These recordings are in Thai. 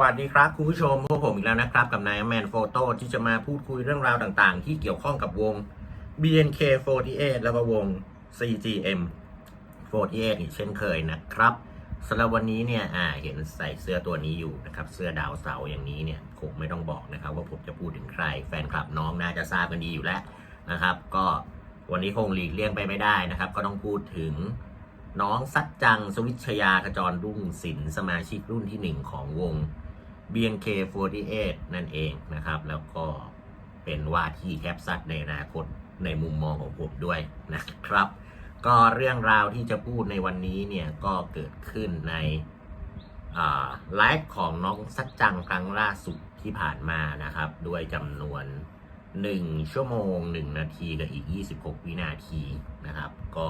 วัสดีครับคุณผู้ชมพวกผมอีกแล้วนะครับ กับนายแมนโฟโต้ที่จะมาพูดคุยเรื่องราวต่างๆ ที่เกี่ยวข้องกับวง BNK48 แล้วก็วง CGM 48อีกเช่นเคยนะครับสำหรับวันนี้เนี่ยอ่าเห็นใส่เสื้อตัวนี้อยู่นะครับ เสื้อดาวเสาอย่างนี้เนี่ยคงไม่ต้องบอกนะครับ ว่าผมจะพูดถึงใคร แฟนคลับน้องน่าจะทราบกันดีอยู่แล้วนะครับ ก็วันนี้คงหลีกเลี่ยงไปไม่ได้นะครับ ก็ต้องพูดถึงน้องสัจจังสวิชยากระจรรุ่งศิลสมาชิกรุ่นที่หนึ่งของวง BNK48 นั่นเองนะครับ แล้วก็เป็นว่าที่แคปซัดในอนาคตในมุมมองของผมด้วยนะครับ ก็เรื่องราวที่จะพูดในวันนี้เนี่ยก็เกิดขึ้นในไลฟ์ของน้องสัจจังครั้งล่าสุดที่ผ่านมานะครับ ด้วยจำนวน 1 ชั่วโมง 1 นาทีกับอีก 26 วินาทีนะครับ ก็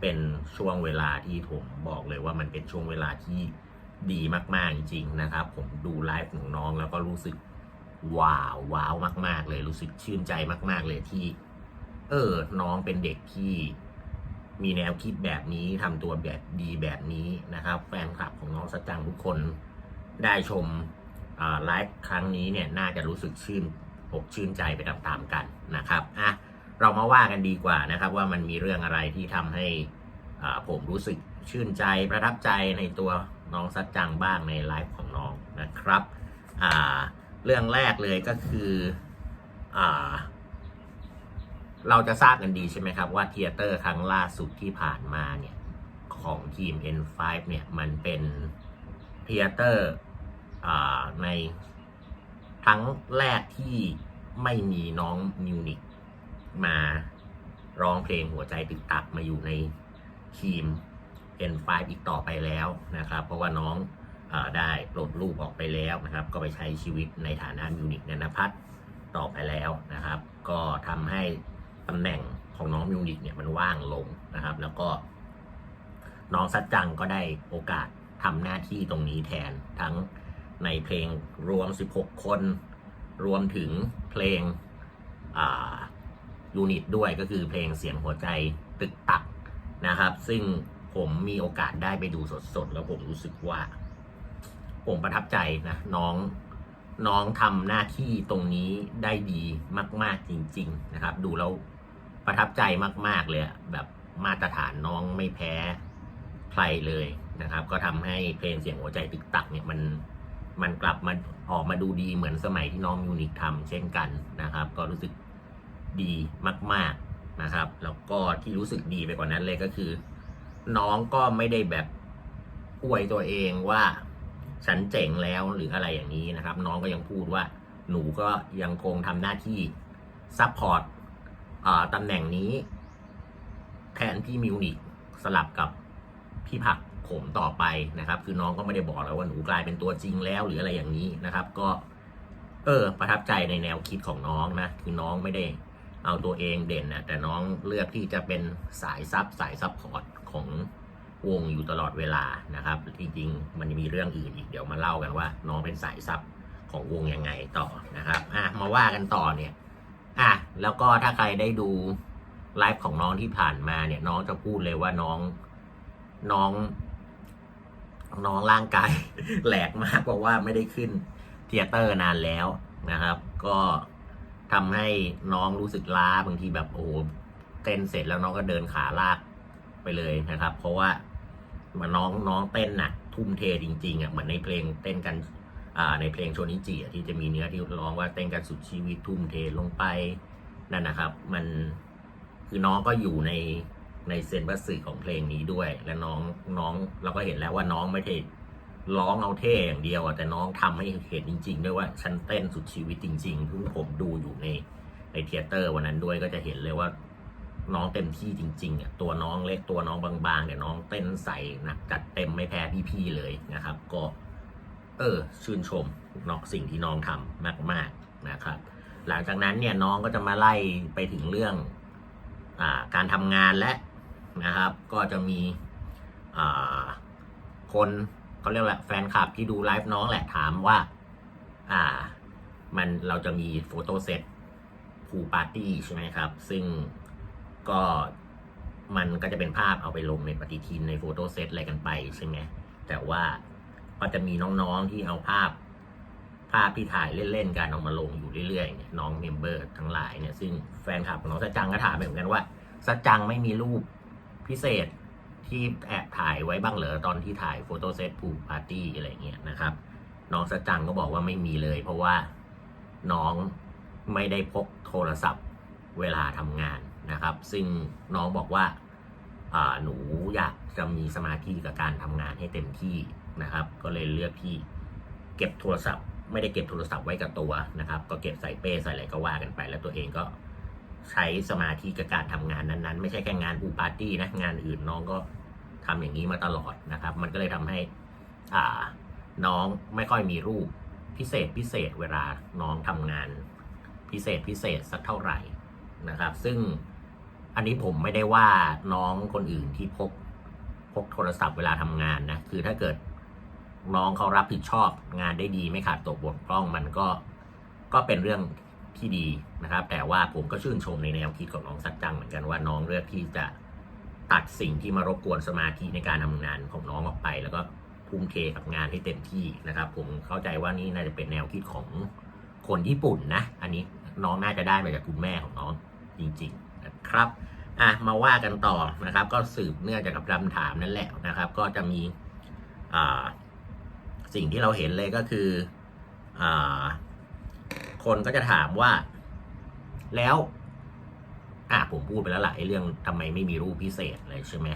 เป็นช่วงเวลาที่ผมบอกเลยว่ามันเป็นช่วงเวลาที่ ดีมาก ๆ จริง ๆ นะครับ ผมดูไลฟ์ของน้องแล้วก็รู้สึกว้าวว้าวมาก ๆ เลยรู้สึกชื่นใจมาก ๆ เลยที่ เออ น้องเป็นเด็กที่มีแนวคิดแบบนี้ทำตัวแบบดีแบบนี้นะครับ แฟนคลับของน้องสัจจังทุกคนได้ชมไลฟ์ครั้งนี้เนี่ยน่าจะรู้สึกชื่นอกชื่นใจไปตามๆกันนะครับอะเรามาว่ากันดีกว่านะครับ ว่ามันมีเรื่องอะไรที่ทำให้อ่าผมรู้สึกชื่นใจประทับใจในตัว น้องสัจจังบ้างในไลฟ์ของน้องนะครับอ่าเรื่องแรกเลยก็คืออ่าเราจะทราบกันดีใช่ไหมครับว่าเทเตอร์ครั้งล่าสุดที่ผ่านมาเนี่ยของทีม N5 เนี่ยมันเป็นเทเตอร์ในครั้งแรกที่ไม่มีน้องมิวนิกมาร้องเพลงหัวใจตึกตักมาอยู่ในทีม N5 อีกต่อไปแล้วนะครับ เพราะว่าน้องอได้ปลดลูกออกไปแล้วนะครับ ก็ไปใช้ชีวิตในฐานะมิวนิกนันพัฒต่อไปแล้วนะครับ ก็ทำให้ตำแหน่งของน้องมิวนิกเนี่ยมันว่างลงนะครับ แล้วก็ น้องสัจจังก็ได้โอกาสทำหน้าที่ตรงนี้แทนทั้งในเพลงรวม 16 คน รวมถึงเพลงยูนิตด้วยก็คือเพลงเสียงหัวใจตึกตักนะครับ ซึ่ง ผมมีโอกาสได้ไปดูสดๆ แล้วผมรู้สึกว่า ผมประทับใจนะน้องน้องทำหน้าที่ตรงนี้ได้ดีมาก ๆจริง ๆ นะครับ ดูแล้วประทับใจมาก ๆ เลยแบบมาตรฐานน้องไม่แพ้ใครเลยนะครับ ก็ทำให้เพลงเสียงหัวใจตึกตักเนี่ยมันมันกลับมาออกมาดูดีเหมือนสมัยที่น้องมิวนิกทำเช่นกันนะครับ ก็รู้สึกดีมาก ๆนะครับ แล้วก็ที่รู้สึกดีไปกว่านั้นเลยก็คือ น้องก็ไม่ได้แบบอวยตัวเองว่า ฉันเจ๋งแล้วหรืออะไรอย่างนี้นะครับ น้องก็ยังพูดว่าหนูก็ยังคงทำหน้าที่ซัพพอร์ตตำแหน่งนี้ แทนพี่มิวนิกสลับกับพี่ผักโขมต่อไปนะครับ คือน้องก็ไม่ได้บอกแล้วว่าหนูกลายเป็นตัวจริงแล้วหรืออะไรอย่างนี้นะครับ ก็ เออ ประทับใจในแนวคิดของน้องนะ คือน้องไม่ได้เอาตัวเองเด่นนะแต่น้องเลือกที่จะเป็นสายซับสายซับพอร์ต ของวงอยู่ตลอดเวลานะครับ จริงๆ มันมีเรื่องอื่นอีกเดี๋ยวมาเล่ากันว่า น้องเป็นสายซับของวงยังไงต่อนะครับอะมาว่ากันต่อเนี่ยอะแล้วก็ถ้าใครได้ดูไลฟ์ของน้องที่ผ่านมาเนี่ย น้องจะพูดเลยว่าน้องน้อง น้องร่างกายแหลกมากเพราะว่าไม่ได้ขึ้นเทเตอร์นานแล้วนะครับ ก็ทำให้น้องรู้สึกล้าบางทีแบบโอ้เต้นเสร็จแล้วน้องก็เดินขาลาก ไปเลยนะครับ เพราะว่ามันน้องน้องเต้นหนักทุ่มเทจริงๆอะเหมือนในเพลงเต้นกันอ่าในเพลงโชนิจิที่จะมีเนื้อที่ร้องว่าเต้นกันสุดชีวิตทุ่มเทลงไปนั่นนะครับ มันคือน้องก็อยู่ในในเซนบัสสึของเพลงนี้ด้วย และน้องน้องเราก็เห็นแล้วว่าน้องไม่ได้ร้องเอาเท่อย่างเดียวแต่น้องทำให้เห็นจริง ๆ ด้วยว่าฉันเต้นสุดชีวิตจริงๆที่ผมดูอยู่ในในเทเตอร์วันนั้นด้วยก็จะเห็นเลยว่า น้องเต็มที่จริงๆอะตัวน้องเล็กตัวน้องบางๆแต่น้องเต้นใส่หนักจัดเต็มไม่แพ้พี่ๆเลยนะครับ ก็ เออชื่นชมนอกสิ่งที่น้องทำมาก ๆนะครับ หลังจากนั้นเนี่ยน้องก็จะมาไล่ไปถึงเรื่องอาการทำงานและนะครับ ก็จะมีคนเขาเรียกว่าแฟนคลับที่ดูไลฟ์น้องแหละถามว่า อ่า มันเราจะมีโฟโต้เซตพูปาร์ตี้ใช่ไหมครับ ซึ่ง ก็มันก็จะเป็นภาพเอาไปลงในปฏิทินในโฟโต้เซตอะไรกันไปใช่ไหมแต่ว่าก็จะมีน้องๆที่เอาภาพ ภาพที่ถ่ายเล่นๆกันเออกมาลงอยู่เรื่อยๆเนี่ยน้องเมมเบอร์ทั้งหลายเนี่ยซึ่งแฟนคลับของน้องสัจจังก็ถามเหมือนกันว่าสัจจังไม่มีรูปพิเศษที่แอบถ่ายไว้บ้างเหรอตอนที่ถ่ายโฟโต้เซตพูปาร์ตี้อะไรเงี้ยนะครับน้องสัจจังก็บอกว่าไม่มีเลย เพราะว่าน้องไม่ได้พกโทรศัพท์เวลาทำงาน นะครับ ซึ่งน้องบอกว่าหนูอยากจะมีสมาธิกับการทำงานให้เต็มที่นะครับ ก็เลยเลือกที่เก็บโทรศัพท์ไม่ได้เก็บโทรศัพท์ไว้กับตัวนะครับ ก็เก็บใส่เป้ใส่อะไรก็ว่ากันไป แล้วตัวเองก็ใช้สมาธิกับการทำงานนั้นๆ ไม่ใช่แค่งานปูปาร์ตี้นะงานอื่นน้องก็ทำอย่างนี้มาตลอดนะครับ มันก็เลยทำให้อ่าน้องไม่ค่อยมีรูปพิเศษพิเศษเวลาน้องทำงานพิเศษพิเศษสักเท่าไหร่นะครับ ซึ่ง อันนี้ผมไม่ได้ว่าน้องคนอื่นที่พกพกโทรศัพท์เวลาทำงานนะ คือถ้าเกิดน้องเขารับผิดชอบงานได้ดีไม่ขาดตกบกพร่องมันก็ก็เป็นเรื่องที่ดีนะครับ แต่ว่าผมก็ชื่นชมในแนวคิดของน้องสัจจังเหมือนกันว่าน้องเลือกที่จะตัดสิ่งที่มารบกวนสมาธิในการทำงานของน้องออกไป แล้วก็ทุ่มเทกับงานให้เต็มที่นะครับ ผมเข้าใจว่านี่น่าจะเป็นแนวคิดของคนญี่ปุ่นนะ อันนี้น้องน่าจะได้มาจากคุณแม่ของน้องจริง ๆ นะครับอะมาว่ากันต่อนะครับ ก็สืบเนื่องจากกับคำถามนั่นแหละนะครับ ก็จะมีอ่าสิ่งที่เราเห็นเลยก็คืออ่าคนก็จะถามว่า แล้วอะผมพูดไปแล้วแหละไอ้เรื่องทำไมไม่มีรูปพิเศษเลยใช่ไหม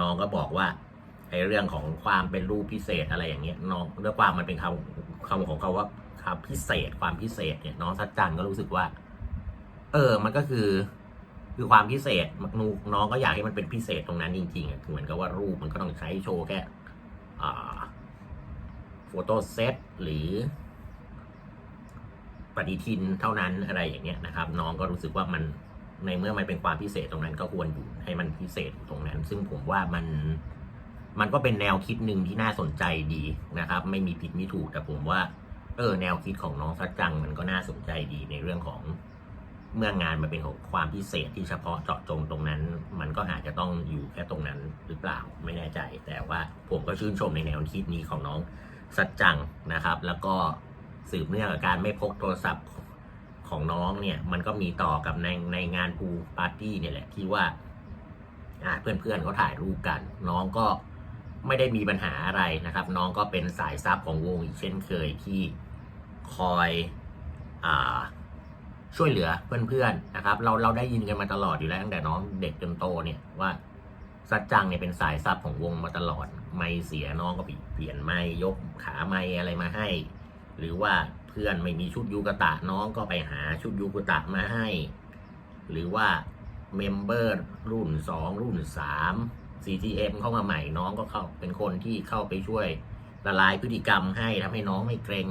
น้องก็บอกว่าไอ้เรื่องของความเป็นรูปพิเศษอะไรอย่างเงี้ยน้องด้วยความมันเป็นคำคำของเขาว่าคำพิเศษความพิเศษเนี่ยน้องสัจจันก็รู้สึกว่า เออ มันก็คือ คือความพิเศษนูน้องก็อยากให้มันเป็นพิเศษตรงนั้นจริงๆอะคือเหมือนกับว่ารูปมันก็ต้องใช้โชว์แค่โฟโต้เซตหรือ ปฏิทินเท่านั้นอะไรอย่างเงี้ยนะครับ น้องก็รู้สึกว่ามันในเมื่อมันเป็นความพิเศษตรงนั้นก็ควรอยู่ให้มันพิเศษตรงนั้น ซึ่งผมว่ามันมันก็เป็นแนวคิดหนึ่งที่น่าสนใจดีนะครับ ไม่มีผิดไม่ถูกแต่ผมว่าเออแนวคิดของน้องสัจจังมันก็น่าสนใจดีในเรื่องของ เมื่องานมันเป็นของความพิเศษที่เฉพาะเจาะจงตรงนั้น มันก็อาจจะต้องอยู่แค่ตรงนั้นหรือเปล่าไม่แน่ใจ แต่ว่าผมก็ชื่นชมในแนวคิดนี้ของน้องสัจจังนะครับ แล้วก็สืบเนื่องกับการไม่พกโทรศัพท์ของน้องเนี่ย มันก็มีต่อกับในในงานพูปาร์ตี้เนี่ยแหละที่ว่าอ่าเพื่อนๆเขาถ่ายรูปกัน น้องก็ไม่ได้มีปัญหาอะไรนะครับ น้องก็เป็นสายซับของวงอีกเช่นเคยที่คอยอ่า ช่วยเหลือเพื่อนๆนะครับ เราเราได้ยินกันมาตลอดอยู่แล้วตั้งแต่น้องเด็กจนโตเนี่ยว่าสัจจังเนี่ยเป็นสายซับของวงมาตลอด ไม่เสียน้องก็เปลี่ยนไม่ยกขาไม่อะไรมาให้ หรือว่าเพื่อนไม่มีชุดยูกะตะน้องก็ไปหาชุดยูกะตะมาให้ หรือว่าเมมเบอร์รุ่น 2 รุ่น 3 CTM เข้ามาใหม่น้องก็เข้าเป็นคนที่เข้าไปช่วยละลายพฤติกรรมให้ทำให้น้องไม่เกรง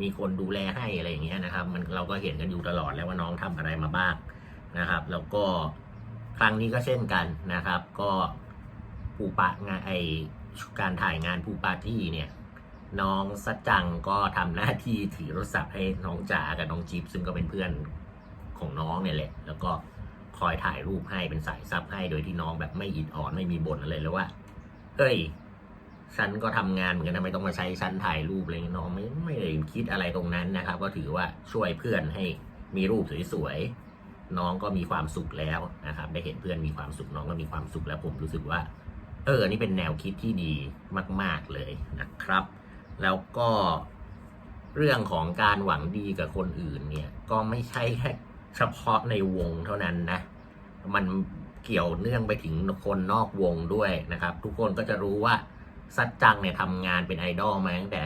มีคนดูแลให้อะไรอย่างเงี้ยนะครับ มันเราก็เห็นกันอยู่ตลอดแล้วว่าน้องทำอะไรมาบ้างนะครับ แล้วก็ครั้งนี้ก็เช่นกันนะครับ ก็ปูปะงานไอการถ่ายงานปูปาร์ตี้เนี่ย น้องสัจจังก็ทำหน้าที่ถือโทรศัพท์ให้น้องจ๋ากับน้องจิ๊บซึ่งก็เป็นเพื่อนของน้องเนี่ยแหละ แล้วก็คอยถ่ายรูปให้เป็นสายซับให้โดยที่น้องแบบไม่อิดอ่อนไม่มีบ่นอะไรเลยว่าเฮ้ย ฉันก็ทำงานเหมือนกันทำไมต้องมาใช้ฉันถ่ายรูปอะไรน้องไม่ไม่ได้คิดอะไรตรงนั้นนะครับ ก็ถือว่าช่วยเพื่อนให้มีรูปสวยๆน้องก็มีความสุขแล้วนะครับ ได้เห็นเพื่อนมีความสุขน้องก็มีความสุขแล้วผมรู้สึกว่า เออนี่เป็นแนวคิดที่ดีมาก ๆเลยนะครับ แล้วก็เรื่องของการหวังดีกับคนอื่นเนี่ย ก็ไม่ใช่แค่เฉพาะในวงเท่านั้นนะ มันเกี่ยวเนื่องไปถึงคนนอกวงด้วยนะครับ ทุกคนก็จะรู้ว่า สัจจังเนี่ยทำงานเป็นไอดอลมาตั้งแต่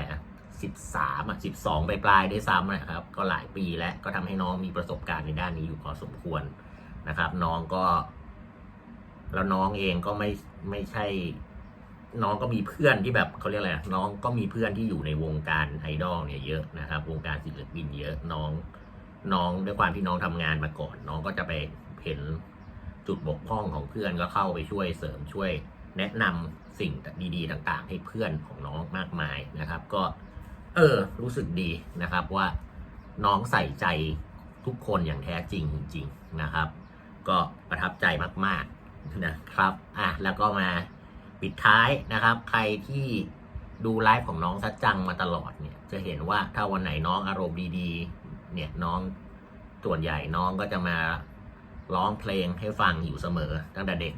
13อะ12ไปปลายๆด้วยซ้ำนะครับ ก็หลายปีแล้วก็ทำให้น้องมีประสบการณ์ในด้านนี้อยู่พอสมควรนะครับ น้องก็ แล้วน้องเองก็ไม่ไม่ใช่ น้องก็มีเพื่อนที่แบบเขาเรียกอะไรนะน้องก็มีเพื่อนที่อยู่ในวงการไอดอลเนี่ยเยอะนะครับ วงการศิลปินเยอะน้องน้องด้วยความที่น้องทำงานมาก่อน น้องก็จะไปเห็นจุดบกพร่องของเพื่อนก็เข้าไปช่วยเสริมช่วย แนะนำสิ่งดีๆต่างๆ ให้เพื่อนของน้องมากมายนะครับ ก็ เออ รู้สึกดีนะครับว่าน้องใส่ใจทุกคนอย่างแท้จริงจริงนะครับ ก็ประทับใจมากๆนะครับอะแล้วก็มาปิดท้ายนะครับ ใครที่ดูไลฟ์ของน้องซัดจังมาตลอดเนี่ย จะเห็นว่าถ้าวันไหนน้องอารมณ์ดีๆ เนี่ยน้องส่วนใหญ่น้องก็จะมาร้องเพลงให้ฟังอยู่เสมอตั้งแต่เด็ก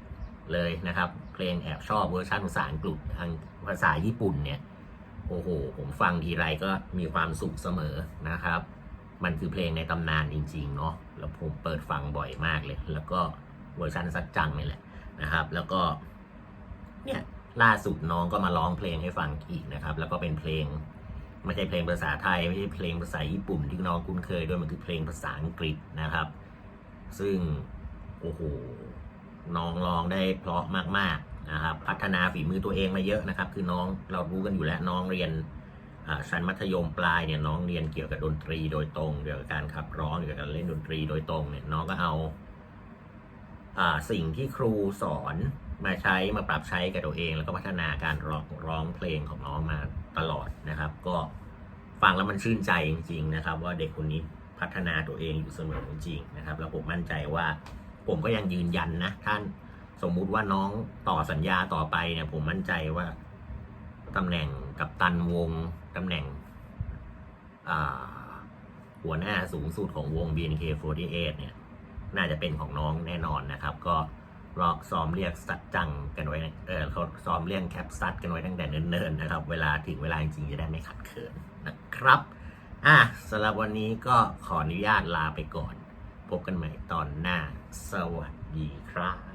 เลยนะครับ เพลงแอบชอบเวอร์ชันภาษาอังกฤษทางภาษาญี่ปุ่นเนี่ยโอ้โห ผมฟังทีไรก็มีความสุขเสมอนะครับ มันคือเพลงในตำนานจริงๆเนาะแล้วผมเปิดฟังบ่อยมากเลย แล้วก็เวอร์ชันซัดจังนี่แหละนะครับ แล้วก็เนี่ยล่าสุดน้องก็มาร้องเพลงให้ฟังอีกนะครับ แล้วก็เป็นเพลงไม่ใช่เพลงภาษาไทย ไม่ใช่เพลงภาษาญี่ปุ่นที่น้องคุ้นเคยด้วยมันคือเพลงภาษาอังกฤษนะครับ ซึ่งโอ้โห น้องร้องได้เพราะมากๆนะครับ พัฒนาฝีมือตัวเองมาเยอะนะครับ คือน้องเรารู้กันอยู่แล้วน้องเรียนชั้นมัธยมปลายเนี่ยน้องเรียนเกี่ยวกับดนตรีโดยตรงเกี่ยวกับการขับร้องเกี่ยวกับการเล่นดนตรีโดยตรงเนี่ยน้องก็เอาอสิ่งที่ครูสอนมาใช้มาปรับใช้กับตัวเอง แล้วก็พัฒนาการร้องร้องเพลงของน้องมาตลอดนะครับ ก็ฟังแล้วมันชื่นใจจริง ๆ นะครับ ว่าเด็กคนนี้พัฒนาตัวเองอยู่เสมอจริงๆนะครับ แล้วผมมั่นใจว่า ผมก็ยังยืนยันนะท่านสมมุติว่าน้องต่อสัญญาต่อไปเนี่ยผมมั่นใจว่าตำแหน่งกับตันวงตำแหน่งหัวหน้าสูงสุดของวง BNK48 เนี่ย น่าจะเป็นของน้องแน่นอนนะครับ ก็รอซ้อมเรียกสัดจังกันไว้เออเขาซ้อมเรียกแคปซัดกันไว้ตั้งแต่เนิ่นๆนะครับ เวลาถึงเวลาจริงจะได้ไม่ขัดเขินนะครับ อะสำหรับวันนี้ก็ขออนุญาตลาไปก่อน พบกันใหม่ตอนหน้า สวัสดีครับ